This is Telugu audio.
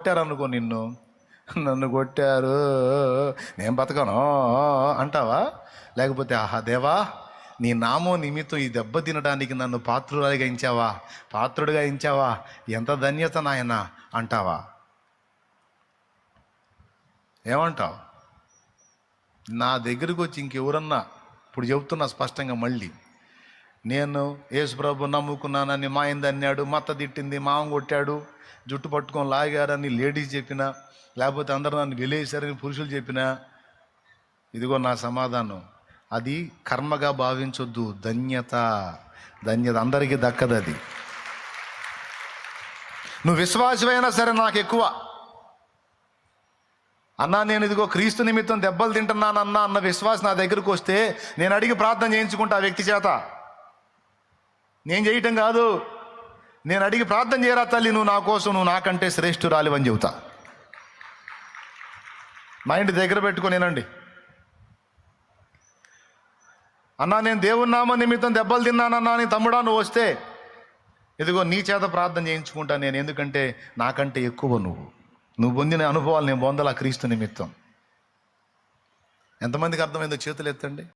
కొట్టారు అనుకో నిన్ను. నన్ను కొట్టారు. నేను బతకను అంటావా? లేకపోతే ఆహా దేవా నీ నామో నిమిత్తం ఈ దెబ్బ తినడానికి నన్ను పాత్రురాలిగా ఇంచావా పాత్రుడిగా ఇంచావా ఎంత ధన్యత నాయన అంటావా? ఏమంటావు? నా దగ్గరకు వచ్చి ఇంకెవరన్నా ఇప్పుడు చెబుతున్నా స్పష్టంగా మళ్ళీ. నేను యేసుప్రభు నమ్ముకున్నానని మా అయింది అన్నాడు మత్త తిట్టింది మామ కొట్టాడు జుట్టు పట్టుకొని లాగారని లేడీస్ చెప్పిన లేకపోతే అందరూ నన్ను వెలేసారని పురుషులు చెప్పిన ఇదిగో నా సమాధానం. అది కర్మగా భావించొద్దు ధన్యత. ధన్యత అందరికీ దక్కదు అది. నువ్వు విశ్వాసమైనా సరే నాకు ఎక్కువ. అన్నా నేను ఇదిగో క్రీస్తు నిమిత్తం దెబ్బలు తింటున్నానన్నా అన్న విశ్వాసం నా దగ్గరకు వస్తే నేను అడిగి ప్రార్థన చేయించుకుంటా ఆ వ్యక్తి చేత. నేను చేయటం కాదు. నేను అడిగి ప్రార్థన చేయరా తల్లి నువ్వు నా కోసం నువ్వు నాకంటే శ్రేష్ఠురాలి అని చెబుతా. మా ఇంటి దగ్గర పెట్టుకునేనండి అన్నా నేను దేవుని నామ నిమిత్తం దెబ్బలు తిన్నానన్నా అని తమ్ముడా నువ్వు వస్తే ఇదిగో నీ చేత ప్రార్థన చేయించుకుంటా నేను ఎందుకంటే నాకంటే ఎక్కువ నువ్వు. నువ్వు పొందిన అనుభవాలు నేను పొందాల క్రీస్తు నిమిత్తం. ఎంతమందికి అర్థమైందో చేతులు ఎత్తండి.